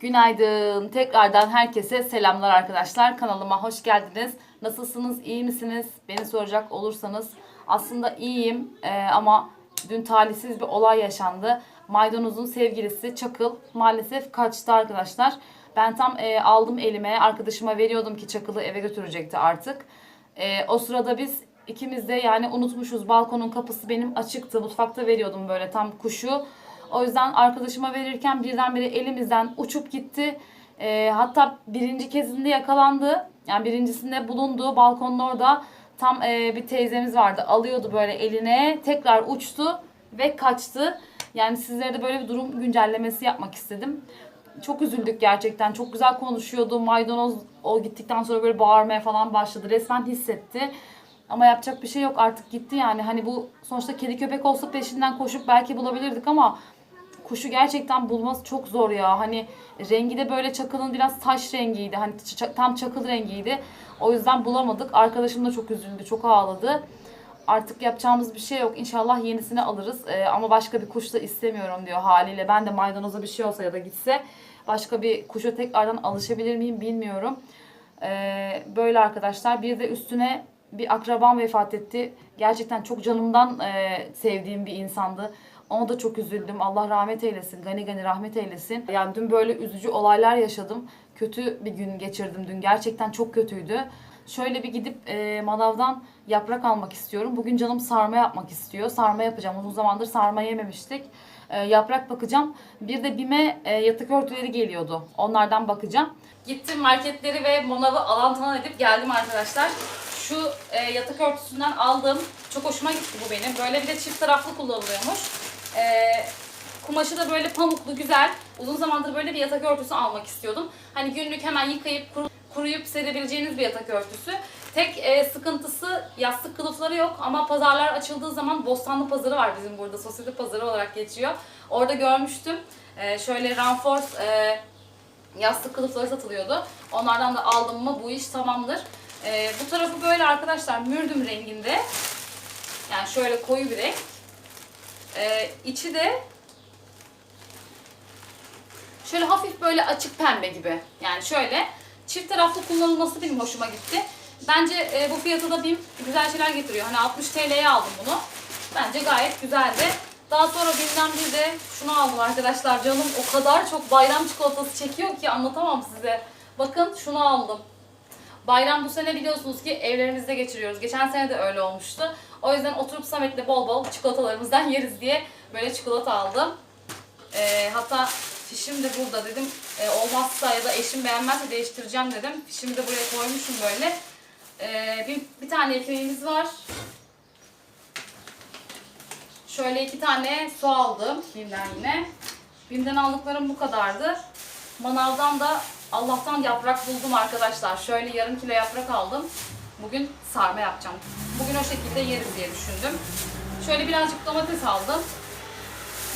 Günaydın. Tekrardan herkese selamlar arkadaşlar. Kanalıma hoş geldiniz. Nasılsınız? İyi misiniz? Beni soracak olursanız aslında iyiyim Ee, ama dün talihsiz bir olay yaşandı. Maydanoz'un sevgilisi Çakıl maalesef kaçtı arkadaşlar. Ben tam e, aldım elime arkadaşıma veriyordum ki Çakıl'ı eve götürecekti artık. E, o sırada biz ikimiz de yani unutmuşuz balkonun kapısı benim açıktı. Mutfakta veriyordum böyle tam kuşu. O yüzden arkadaşıma verirken birdenbire elimizden uçup gitti. Ee, hatta birinci kezinde yakalandı. Yani birincisinde bulundu balkonun orada. Tam e, bir teyzemiz vardı. Alıyordu böyle eline. Tekrar uçtu ve kaçtı. Yani sizlere de böyle bir durum güncellemesi yapmak istedim. Çok üzüldük gerçekten. Çok güzel konuşuyordu. Maydanoz o gittikten sonra böyle bağırmaya falan başladı. Resmen hissetti. Ama yapacak bir şey yok artık gitti yani. Hani bu sonuçta kedi köpek olsa peşinden koşup belki bulabilirdik ama kuşu gerçekten bulması çok zor ya. Hani rengi de böyle çakılın biraz taş rengiydi. Hani tam çakıl rengiydi. O yüzden bulamadık. Arkadaşım da çok üzüldü, çok ağladı. Artık yapacağımız bir şey yok. İnşallah yenisini alırız. Ee, ama başka bir kuş da istemiyorum diyor haliyle. Ben de maydanoza bir şey olsa ya da gitse başka bir kuşa tekrardan alışabilir miyim bilmiyorum. Ee, böyle arkadaşlar. Bir de üstüne bir akrabam vefat etti. Gerçekten çok canımdan e, sevdiğim bir insandı. Ona da çok üzüldüm. Allah rahmet eylesin. Gani gani rahmet eylesin. Yani dün böyle üzücü olaylar yaşadım. Kötü bir gün geçirdim dün. Gerçekten çok kötüydü. Şöyle bir gidip e, manavdan yaprak almak istiyorum. Bugün canım sarma yapmak istiyor. Sarma yapacağım. Uzun zamandır sarma yememiştik. E, yaprak bakacağım. Bir de BİM'e e, yatak örtüleri geliyordu. Onlardan bakacağım. Gittim marketleri ve manavı alan edip geldim arkadaşlar. Şu e, yatak örtüsünden aldım. Çok hoşuma gitti bu benim. Böyle bir de çift taraflı kullanılıyormuş. E, kumaşı da böyle pamuklu güzel. Uzun zamandır böyle bir yatak örtüsü almak istiyordum. Hani günlük hemen yıkayıp kuru- kuruyup serebileceğiniz bir yatak örtüsü. Tek e, sıkıntısı yastık kılıfları yok ama pazarlar açıldığı zaman Bostanlı Pazarı var bizim burada. Sosyete Pazarı olarak geçiyor. Orada görmüştüm. E, şöyle Ranforce e, yastık kılıfları satılıyordu. Onlardan da aldım mı bu iş tamamdır. Ee, bu tarafı böyle arkadaşlar mürdüm renginde. Yani şöyle koyu bir renk. Ee, içi de şöyle hafif böyle açık pembe gibi. Yani şöyle çift taraflı kullanılması benim hoşuma gitti. Bence e, bu fiyata da BİM güzel şeyler getiriyor. Hani 60 TL'ye aldım bunu. Bence gayet güzeldi. Daha sonra BİM'den bir de şunu aldım arkadaşlar. Canım o kadar çok bayram çikolatası çekiyor ki anlatamam size. Bakın şunu aldım. Bayram bu sene biliyorsunuz ki evlerimizde geçiriyoruz. Geçen sene de öyle olmuştu. O yüzden oturup Samet'le bol bol çikolatalarımızdan yeriz diye böyle çikolata aldım. Ee, hatta fişim de burada dedim. Ee, olmazsa ya da eşim beğenmezse değiştireceğim dedim. Fişimi de buraya koymuşum böyle. Ee, bir, bir tane ekmeğimiz var. Şöyle iki tane su aldım Bim'den yine. Bim'den aldıklarım bu kadardı. Manavdan da Allah'tan yaprak buldum arkadaşlar. Şöyle yarım kilo yaprak aldım. Bugün sarma yapacağım. Bugün o şekilde yeriz diye düşündüm. Şöyle birazcık domates aldım.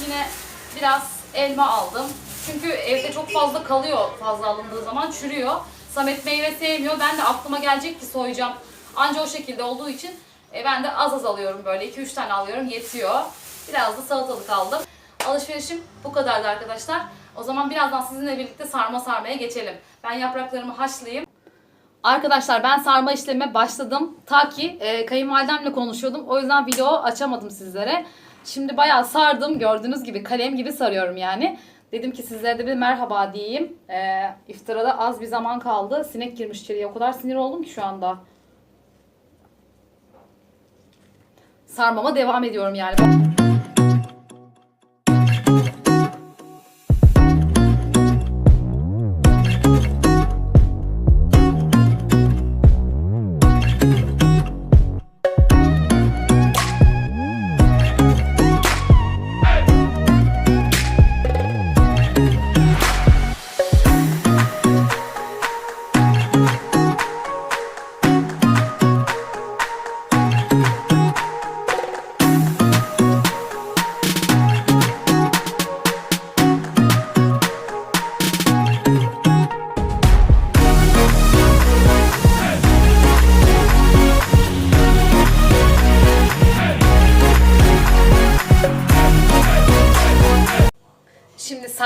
Yine biraz elma aldım. Çünkü evde çok fazla kalıyor fazla alındığı zaman çürüyor. Samet meyve sevmiyor. Ben de aklıma gelecek ki soyacağım. Anca o şekilde olduğu için e, ben de az az alıyorum böyle. 2-3 tane alıyorum yetiyor. Biraz da salatalık aldım. Alışverişim bu kadardı arkadaşlar. O zaman birazdan sizinle birlikte sarma sarmaya geçelim. Ben yapraklarımı haşlayayım. Arkadaşlar ben sarma işlemine başladım. Ta ki e, kayınvalidemle konuşuyordum. O yüzden video açamadım sizlere. Şimdi bayağı sardım. Gördüğünüz gibi kalem gibi sarıyorum yani. Dedim ki sizlere de bir merhaba diyeyim. E, iftara da az bir zaman kaldı. Sinek girmiş içeriye. O kadar sinir oldum ki şu anda. Sarmama devam ediyorum yani.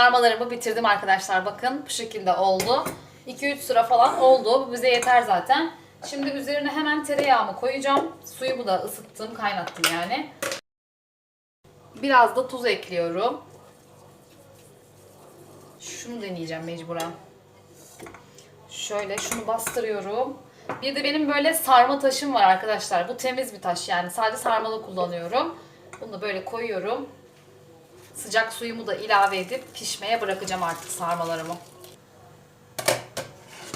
Sarmalarımı bitirdim arkadaşlar. Bakın bu şekilde oldu. 2-3 sıra falan oldu. Bu bize yeter zaten. Şimdi üzerine hemen tereyağımı koyacağım. Suyumu da ısıttım, kaynattım yani. Biraz da tuz ekliyorum. Şunu deneyeceğim mecburen. Şöyle şunu bastırıyorum. Bir de benim böyle sarma taşım var arkadaşlar. Bu temiz bir taş yani. Sadece sarmalı kullanıyorum. Bunu da böyle koyuyorum. Sıcak suyumu da ilave edip pişmeye bırakacağım artık sarmalarımı.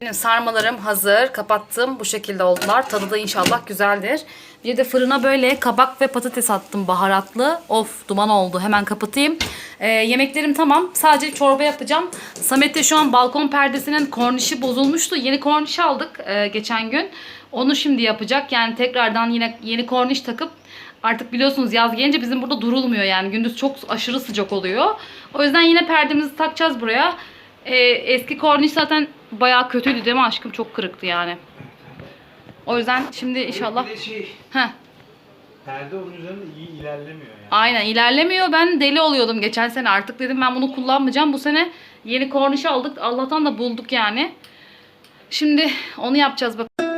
Benim sarmalarım hazır. Kapattım. Bu şekilde oldular. Tadı da inşallah güzeldir. Bir de fırına böyle kabak ve patates attım baharatlı. Of duman oldu. Hemen kapatayım. Ee, yemeklerim tamam. Sadece çorba yapacağım. Samet'te şu an balkon perdesinin kornişi bozulmuştu. Yeni korniş aldık e, geçen gün. Onu şimdi yapacak. Yani tekrardan yine yeni korniş takıp Artık biliyorsunuz yaz gelince bizim burada durulmuyor yani. Gündüz çok aşırı sıcak oluyor. O yüzden yine perdemizi takacağız buraya. Ee, eski korniş zaten bayağı kötüydü değil mi aşkım? Çok kırıktı yani. O yüzden şimdi inşallah... Bir de şey, Heh, perde onun üzerinde iyi ilerlemiyor yani. aynen ilerlemiyor. Ben deli oluyordum geçen sene. Artık dedim ben bunu kullanmayacağım. Bu sene yeni korniş aldık. Allah'tan da bulduk yani. Şimdi onu yapacağız bak.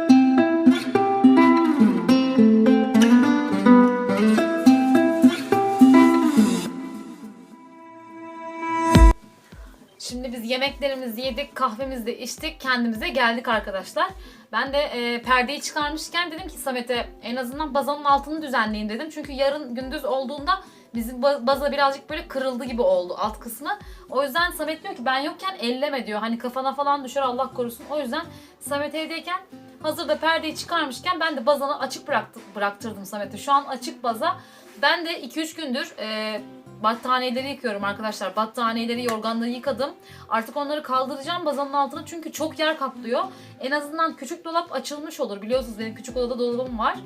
Şimdi biz yemeklerimizi yedik, kahvemizi de içtik, kendimize geldik arkadaşlar. Ben de e, perdeyi çıkarmışken dedim ki Samet'e en azından bazanın altını düzenleyin dedim. Çünkü yarın gündüz olduğunda bizim ba- baza birazcık böyle kırıldı gibi oldu alt kısmı. O yüzden Samet diyor ki ben yokken elleme diyor. Hani kafana falan düşer Allah korusun. O yüzden Samet evdeyken hazırda perdeyi çıkarmışken ben de bazanı açık bıraktım, bıraktırdım Samet'e. Şu an açık baza. Ben de 2-3 gündür e, battaniyeleri yıkıyorum arkadaşlar. Battaniyeleri, yorganları yıkadım. Artık onları kaldıracağım bazanın altına çünkü çok yer kaplıyor. En azından küçük dolap açılmış olur. Biliyorsunuz benim küçük odada dolabım var.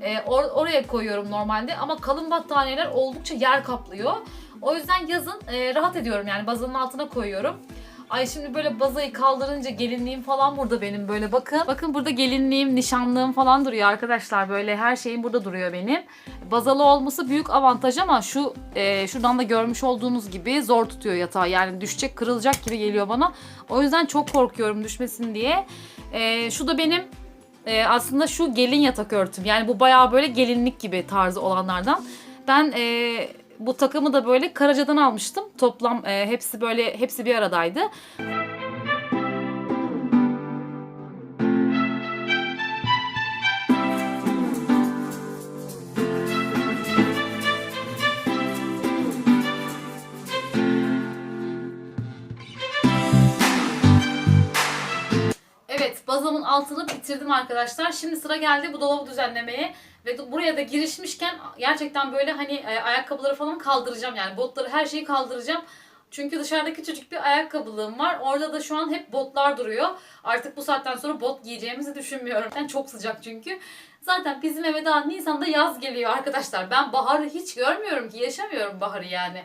Ee, or- oraya koyuyorum normalde ama kalın battaniyeler oldukça yer kaplıyor. O yüzden yazın e, rahat ediyorum yani bazanın altına koyuyorum. Ay şimdi böyle bazayı kaldırınca gelinliğim falan burada benim böyle bakın. Bakın burada gelinliğim, nişanlığım falan duruyor arkadaşlar. Böyle her şeyim burada duruyor benim. Bazalı olması büyük avantaj ama şu e, şuradan da görmüş olduğunuz gibi zor tutuyor yatağı. Yani düşecek, kırılacak gibi geliyor bana. O yüzden çok korkuyorum düşmesin diye. E, şu da benim e, aslında şu gelin yatak örtüm. Yani bu bayağı böyle gelinlik gibi tarzı olanlardan. Ben e, bu takımı da böyle Karaca'dan almıştım. Toplam e, hepsi böyle hepsi bir aradaydı. Evet, bazamın altını bitirdim arkadaşlar. Şimdi sıra geldi bu dolabı düzenlemeye. Ve buraya da girişmişken gerçekten böyle hani e, ayakkabıları falan kaldıracağım. Yani botları her şeyi kaldıracağım. Çünkü dışarıda küçücük bir ayakkabılığım var. Orada da şu an hep botlar duruyor. Artık bu saatten sonra bot giyeceğimizi düşünmüyorum. Yani çok sıcak çünkü. Zaten bizim eve daha Nisan'da yaz geliyor arkadaşlar. Ben baharı hiç görmüyorum ki. Yaşamıyorum baharı yani.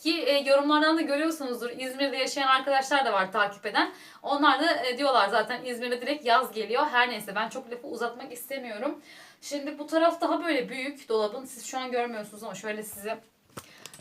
Ki e, yorumlardan da görüyorsunuzdur. İzmir'de yaşayan arkadaşlar da var takip eden. Onlar da e, diyorlar zaten İzmir'de direkt yaz geliyor. Her neyse ben çok lafı uzatmak istemiyorum. Şimdi bu taraf daha böyle büyük dolabın. Siz şu an görmüyorsunuz ama şöyle size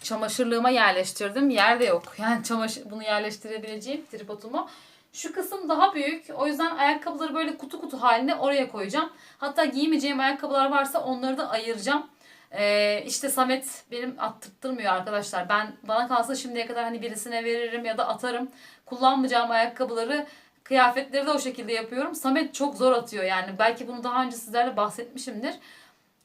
çamaşırlığıma yerleştirdim. Yer de yok. Yani çamaşır bunu yerleştirebileceğim tripodumu. Şu kısım daha büyük. O yüzden ayakkabıları böyle kutu kutu halinde oraya koyacağım. Hatta giymeyeceğim ayakkabılar varsa onları da ayıracağım. Ee, işte Samet benim attırtmıyor arkadaşlar. Ben bana kalsa şimdiye kadar hani birisine veririm ya da atarım. Kullanmayacağım ayakkabıları kıyafetleri de o şekilde yapıyorum. Samet çok zor atıyor yani. Belki bunu daha önce sizlerle bahsetmişimdir.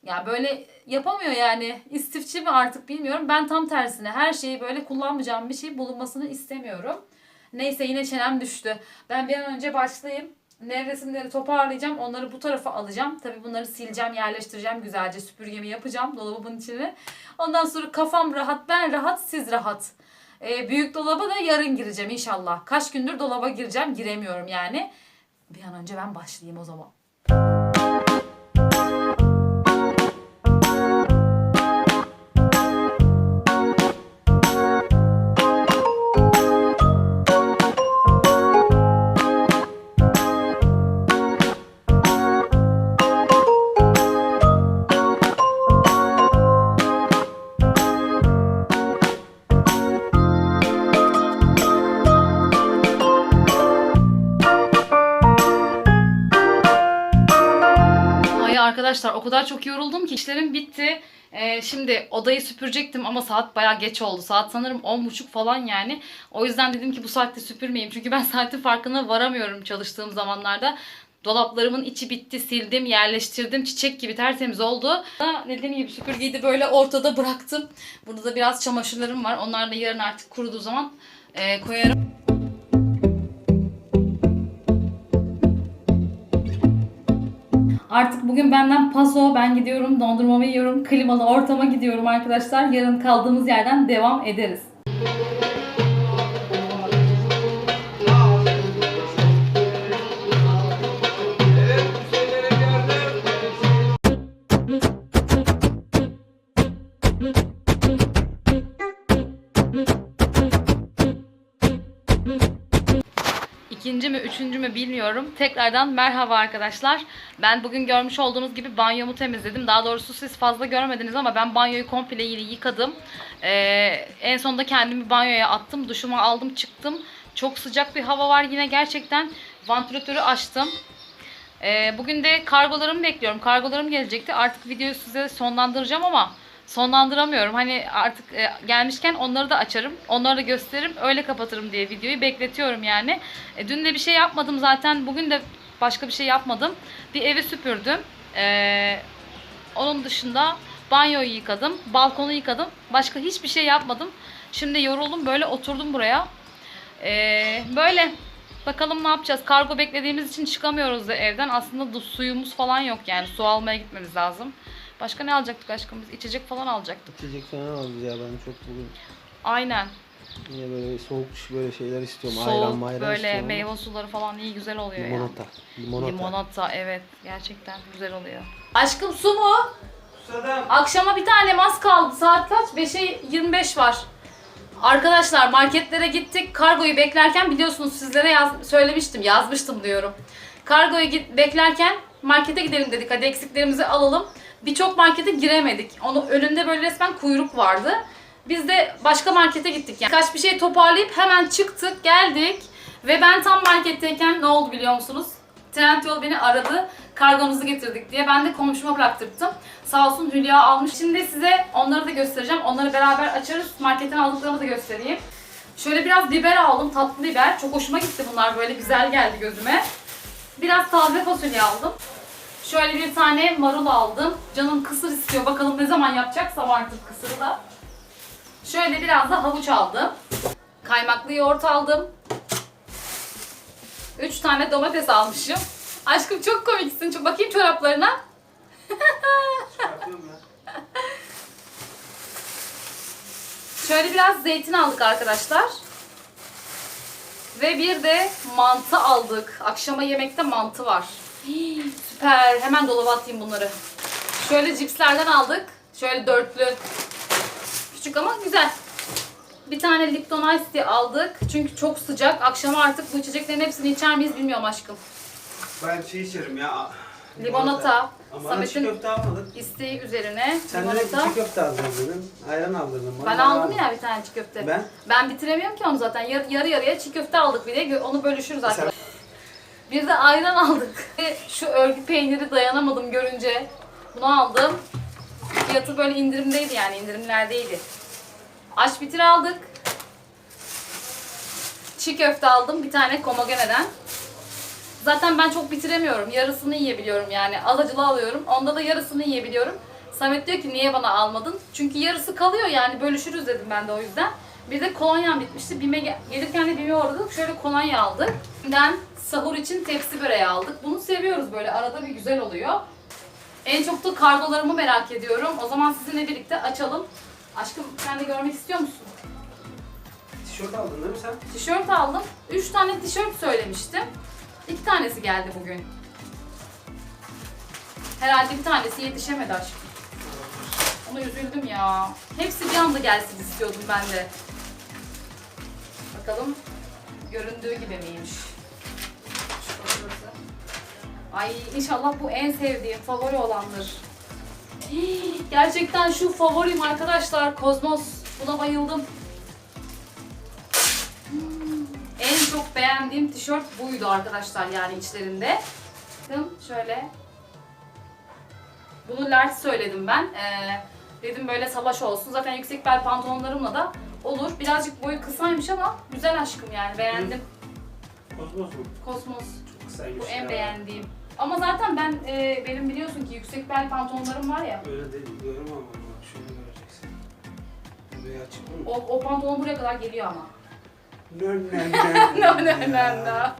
Ya böyle yapamıyor yani. İstifçi mi artık bilmiyorum. Ben tam tersine her şeyi böyle kullanmayacağım bir şey bulunmasını istemiyorum. Neyse yine çenem düştü. Ben bir an önce başlayayım. Nevresimleri toparlayacağım. Onları bu tarafa alacağım. Tabii bunları sileceğim, yerleştireceğim güzelce. Süpürgemi yapacağım dolabımın içine. Ondan sonra kafam rahat, ben rahat, siz rahat. Ee, büyük dolaba da yarın gireceğim inşallah. Kaç gündür dolaba gireceğim, giremiyorum yani. Bir an önce ben başlayayım o zaman. Arkadaşlar o kadar çok yoruldum ki işlerim bitti. Ee, şimdi odayı süpürecektim ama saat bayağı geç oldu. Saat sanırım 10.30 falan yani. O yüzden dedim ki bu saatte süpürmeyeyim. Çünkü ben saatin farkına varamıyorum çalıştığım zamanlarda. Dolaplarımın içi bitti, sildim, yerleştirdim. Çiçek gibi tertemiz oldu. Dediğim gibi süpürgeyi de böyle ortada bıraktım. Burada da biraz çamaşırlarım var. Onlar da yarın artık kuruduğu zaman e, koyarım. Artık bugün benden paso, ben gidiyorum dondurmamı yiyorum, klimalı ortama gidiyorum arkadaşlar. Yarın kaldığımız yerden devam ederiz. Üçüncü mü bilmiyorum. Tekrardan merhaba arkadaşlar. Ben bugün görmüş olduğunuz gibi banyomu temizledim. Daha doğrusu siz fazla görmediniz ama ben banyoyu komple yıkadım. Ee, en sonunda kendimi banyoya attım. Duşumu aldım, çıktım. Çok sıcak bir hava var yine gerçekten. Vantilatörü açtım. Ee, bugün de kargolarımı bekliyorum. Kargolarım gelecekti. Artık videoyu size sonlandıracağım ama sonlandıramıyorum. Hani artık e, gelmişken onları da açarım. Onları da gösteririm. Öyle kapatırım diye videoyu bekletiyorum yani. E, dün de bir şey yapmadım zaten. Bugün de başka bir şey yapmadım. Bir evi süpürdüm. E, onun dışında banyoyu yıkadım. Balkonu yıkadım. Başka hiçbir şey yapmadım. Şimdi yoruldum. Böyle oturdum buraya. E, böyle. Bakalım ne yapacağız. Kargo beklediğimiz için çıkamıyoruz da evden. Aslında da suyumuz falan yok yani. Su almaya gitmemiz lazım. Başka ne alacaktık aşkım biz? İçecek falan alacaktık. İçecek falan alacağız ya ben çok bugün Aynen. niye böyle soğuk böyle şeyler istiyorum. ayran Soğuk mayran böyle istiyorum. meyve suları falan iyi güzel oluyor ya. Limonata. Limonata. Limonata evet gerçekten güzel oluyor. Aşkım su mu? Susadım. Akşama bir tane az kaldı. Saat kaç? 5'e 25 var. Arkadaşlar marketlere gittik. Kargoyu beklerken biliyorsunuz sizlere yaz, söylemiştim, yazmıştım diyorum. Kargoyu beklerken markete gidelim dedik. Hadi eksiklerimizi alalım. Birçok markete giremedik. Onun önünde böyle resmen kuyruk vardı. Biz de başka markete gittik. Yani kaç bir şey toparlayıp hemen çıktık, geldik. Ve ben tam marketteyken ne oldu biliyor musunuz? Trendyol beni aradı. Kargonuzu getirdik diye. Ben de komşuma bıraktırdım. Sağ olsun Hülya almış. Şimdi size onları da göstereceğim. Onları beraber açarız. Marketten aldıklarımı da göstereyim. Şöyle biraz biber aldım. Tatlı biber. Çok hoşuma gitti bunlar. Böyle güzel geldi gözüme. Biraz taze fasulye aldım. Şöyle bir tane marul aldım. Canım kısır istiyor. Bakalım ne zaman yapacaksam artık kısırı da. Şöyle biraz da havuç aldım. Kaymaklı yoğurt aldım. 3 tane domates almışım. Aşkım çok komiksin. Çok bakayım çoraplarına. Şöyle biraz zeytin aldık arkadaşlar. Ve bir de mantı aldık. Akşama yemekte mantı var. Hii, süper. Hemen dolaba atayım bunları. Şöyle cipslerden aldık. Şöyle dörtlü. Küçük ama güzel. Bir tane Lipton Ice Tea aldık. Çünkü çok sıcak. Akşama artık bu içeceklerin hepsini içer miyiz bilmiyorum aşkım. Ben şey içerim ya. Limonata. Ama Samet'in köfte almadık. isteği üzerine Sen de limonata. çiğ köfte aldırdın. Ayran aldırdın. bana. Ben aldım ya bir tane çiğ köfte. Ben? Ben bitiremiyorum ki onu zaten. Yar, yarı yarıya çiğ köfte aldık bir de. Gö- Onu bölüşürüz arkadaşlar. Bir de ayran aldık. Şu örgü peyniri dayanamadım görünce. Bunu aldım. Fiyatı böyle indirimdeydi yani indirimlerdeydi. Aş bitir aldık. Çiğ köfte aldım bir tane komogeneden. Zaten ben çok bitiremiyorum. Yarısını yiyebiliyorum yani. Az acılı alıyorum. Onda da yarısını yiyebiliyorum. Samet diyor ki niye bana almadın? Çünkü yarısı kalıyor yani bölüşürüz dedim ben de o yüzden. Bir de kolonyam bitmişti. Bime gel- gelirken de Bime uğradık. Şöyle kolonya aldık. Bim'den sahur için tepsi böreği aldık. Bunu seviyoruz böyle arada bir güzel oluyor. En çok da kargolarımı merak ediyorum. O zaman sizinle birlikte açalım. Aşkım sen de görmek istiyor musun? Tişört aldın değil mi sen? Tişört aldım. 3 tane tişört söylemiştim. 2 tanesi geldi bugün. Herhalde bir tanesi yetişemedi aşkım. Ona üzüldüm ya. Hepsi bir anda gelsin istiyordum ben de. Bakalım göründüğü gibi miymiş? Şurası. Ay inşallah bu en sevdiğim, favori olandır. Hii, Gerçekten şu favorim arkadaşlar. Kozmos. Buna bayıldım. En çok beğendiğim tişört buydu arkadaşlar yani içlerinde. Bakın şöyle. Bunu large söyledim ben. Ee, dedim böyle salaş olsun. Zaten yüksek bel pantolonlarımla da olur. Birazcık boyu kısaymış ama güzel aşkım yani beğendim. Kozmos mu? Kosmos Kısaymış bu en beğendiğim. Ama zaten ben e, benim biliyorsun ki yüksek bel pantolonlarım var ya. Öyle değil diyorum ama bak şunu göreceksin. Buraya açık mı? O, o pantolon buraya kadar geliyor ama. Nö nö No no no no.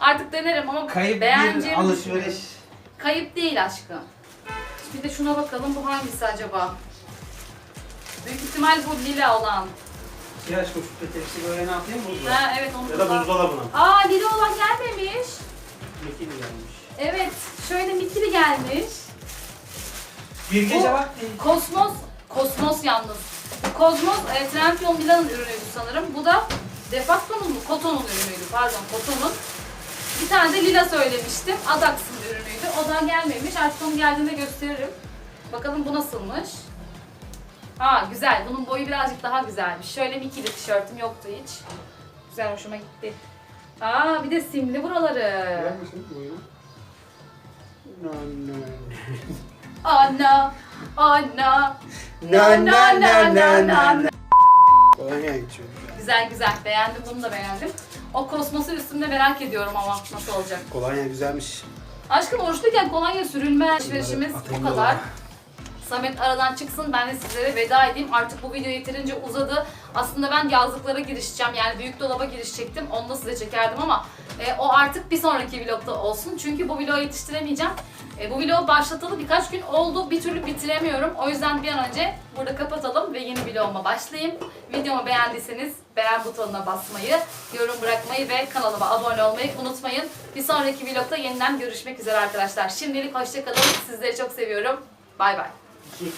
Artık denerim ama Kayıp beğeneceğimi bir alışveriş. düşünüyorum. Kayıp değil aşkım. Bir de şuna bakalım bu hangisi acaba? Büyük ihtimal bu lila olan. Aşkım şu peteksi böyle ne yapayım buzla. Ha evet onu Ya da kullan. buzdolabına. Aa lila olan gelmemiş. Mekil gelmiş. Evet şöyle mikili gelmiş. Bir Bu- gece vakti. Kosmos, Kosmos yalnız. Bu Kosmos e, Trendyol Milan'ın ürünüydü sanırım. Bu da Defacto'nun mu? Koton'un ürünüydü. Pardon, Koton'un. Bir tane de lila söylemiştim. Adax'ın ürünüydü. O da gelmemiş. Artık onu geldiğinde gösteririm. Bakalım bu nasılmış. Ha güzel. Bunun boyu birazcık daha güzelmiş. Şöyle mikili tişörtüm yoktu hiç. Güzel hoşuma gitti. Aa bir de simli buraları. Ver misin boyunu? No no. Anna, Anna. No no no no. Kolonya geçiyor. Güzel güzel. Beğendim bunu da beğendim. O kosmosu üstümde merak ediyorum ama nasıl olacak. Kolonya güzelmiş. Aşkım oruçluyken kolonya sürülme alışverişimiz bu kadar. Samet aradan çıksın ben de sizlere veda edeyim. Artık bu video yeterince uzadı. Aslında ben yazlıklara girişeceğim. Yani büyük dolaba girişecektim. Onu da size çekerdim ama e, o artık bir sonraki vlogda olsun. Çünkü bu vlogu yetiştiremeyeceğim. E, bu vlogu başlatalı birkaç gün oldu. Bir türlü bitiremiyorum. O yüzden bir an önce burada kapatalım ve yeni vloguma başlayayım. Videomu beğendiyseniz beğen butonuna basmayı, yorum bırakmayı ve kanalıma abone olmayı unutmayın. Bir sonraki vlogda yeniden görüşmek üzere arkadaşlar. Şimdilik hoşçakalın. Sizleri çok seviyorum. Bay bay. if